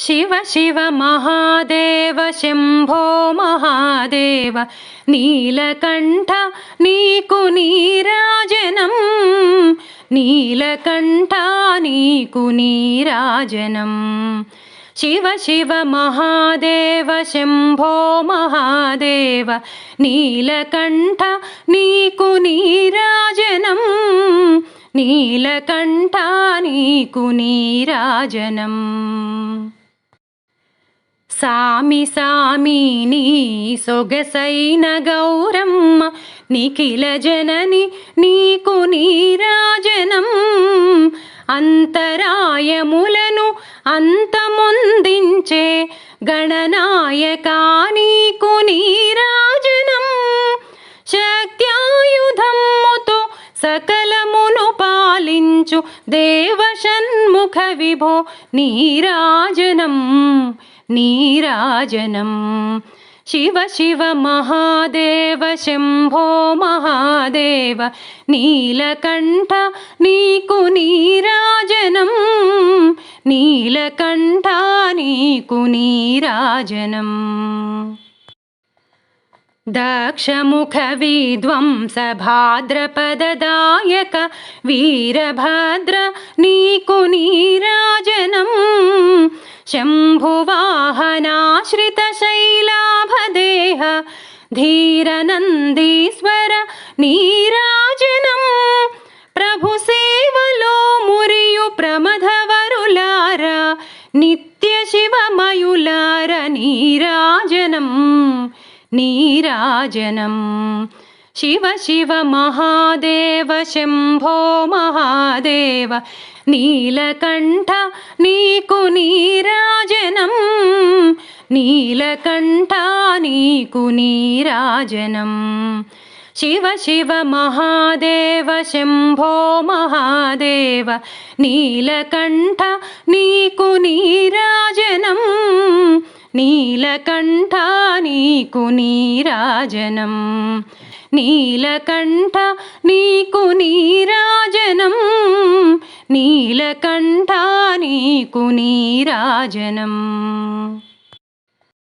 శివ శివ మహాదేవ శంభో మహాదేవ నీలకంఠ నీకు నీరాజనం నీలకంఠ నీకు నీరాజనం. శివ శివ మహాదేవ శంభో మహాదేవ నీలకంఠ నీకు నీరాజనం నీలకంఠ నీకు నీరాజనం. సామి సామి నీ సొగసైన గౌరమ్మ నిఖిల జనని నీకు నీరాజనం. అంతరాయములను అంతమొందించే గణనాయక నీకు నీరాజనం. శక్త్యాయుధమ్ముతో సక పాలించు దేవషణ్ముఖ విభో నీరాజనం నీరాజనం. శివ శివ మహాదేవ శంభో మహాదేవ నీలకంఠ నీకు నీరాజనం నీలకంఠ నీకు నీరాజనం. दक्ष वीरभद्र नीकुनीराजनम्। शम्भुवाहनाश्रितशैलाभदेह धीरनन्दीश्वर नीराजनम्। प्रभुसेवलो मुरियुप्रमथ वरुलार नित्यशिवमयुलार नीराजनम्। సేవలో మురియు ప్రమథవరులార నిత్య శివమయులార నీరాజనం. నీరాజనం శివ శివ మహాదేవ శంభో మహాదేవ నీలకంఠ నీకు నీరాజనం. నీలకంఠ నీకు నీరాజనం. శివ శివ మహాదేవ శంభో మహాదేవ నీలకంఠ నీకు నీరాజనం నీలకంఠ నీకు నీరాజనం నీలకంఠ నీకు నీరాజనం నీలకంఠ నీకు నీరాజనం